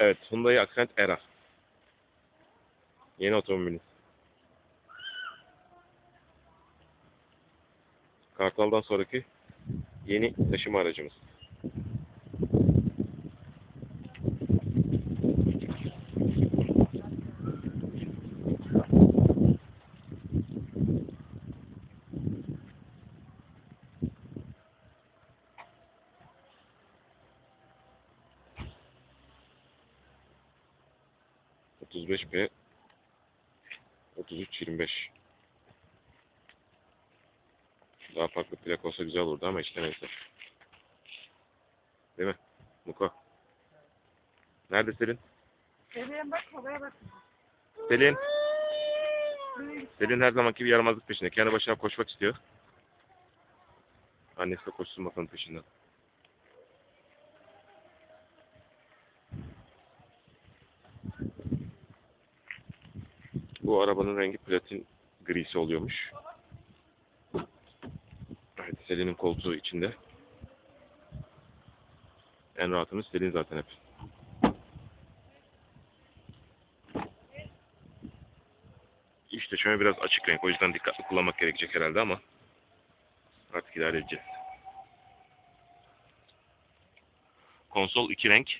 Evet, Hyundai Accent Era. Yeni otomobilimiz. Kartal'dan sonraki yeni taşıma aracımız. Otuz beş B 33-25. Daha farklı plak olsa güzel olurdu ama işte neyse. Değil mi? Muko. Nerede Selin? Nereye bak, havaya bak. Selin. Selin her zamanki bir yaramazlık peşinde. Kendi başına koşmak istiyor. Annesi de koşsun bakalım peşinden. Bu arabanın rengi platin grisi oluyormuş. Evet, Selin'in koltuğu içinde. En rahatımız Selin zaten hep. İşte şöyle biraz açık renk. O yüzden dikkatli kullanmak gerekecek herhalde ama artık idare edeceğiz. Konsol iki renk.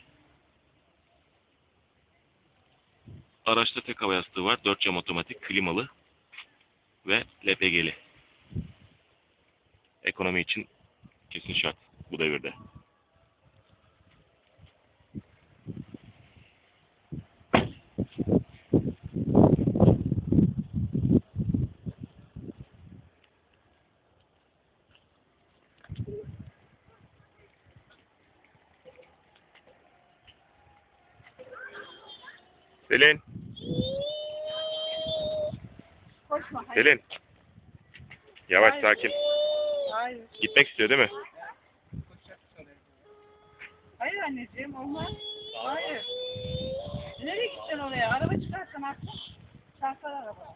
Araçta tek hava yastığı var. 4 cam otomatik, klimalı ve LPG'li. Ekonomi için kesin şart bu devirde. Selin, Koşma, hayır. Selin. Yavaş Hayır. sakin. Hayır. Gitmek istiyor değil mi? Hayır anneciğim, olmaz. Hayır. Nereye gideceksin oraya? Araba çıkarsan artık. Çarpar araba.